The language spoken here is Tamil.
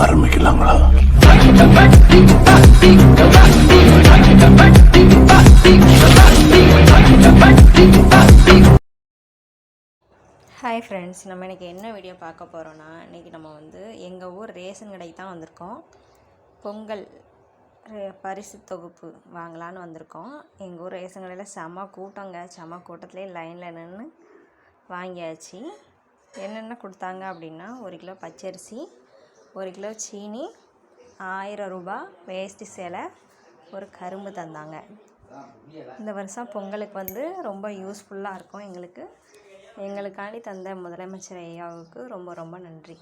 ஆரம்பிக்கலாங்களா? ஹாய் ஃப்ரெண்ட்ஸ் நம்ம இன்றைக்கி என்ன வீடியோ பார்க்க போகிறோன்னா இன்றைக்கி நம்ம வந்து எங்கள் ஊர் ரேஷன் கடைக்கு தான் வந்திருக்கோம். பொங்கல் ரே- பரிசு தொகுப்பு வாங்கலான்னு வந்திருக்கோம். எங்கள் ஊர் ரேஷன் கடையில் செம கூட்டங்க செம கூட்டத்துலேயே லைனில் நின்று வாங்கியாச்சு. என்னென்ன கொடுத்தாங்க அப்படின்னா ஒரு கிலோ பச்சரிசி ஒரு கிலோ சீனி ஆயிரம் ரூபாய் வேஷ்டி சேலை ஒரு கரும்பு தந்தாங்க. இந்த வருஷம் பொங்கலுக்கு வந்து ரொம்ப யூஸ்ஃபுல்லாக இருக்கும் எங்களுக்கு. எங்களுக்காண்டி தந்த முதலமைச்சர் ஐயாவுக்கு ரொம்ப ரொம்ப நன்றி.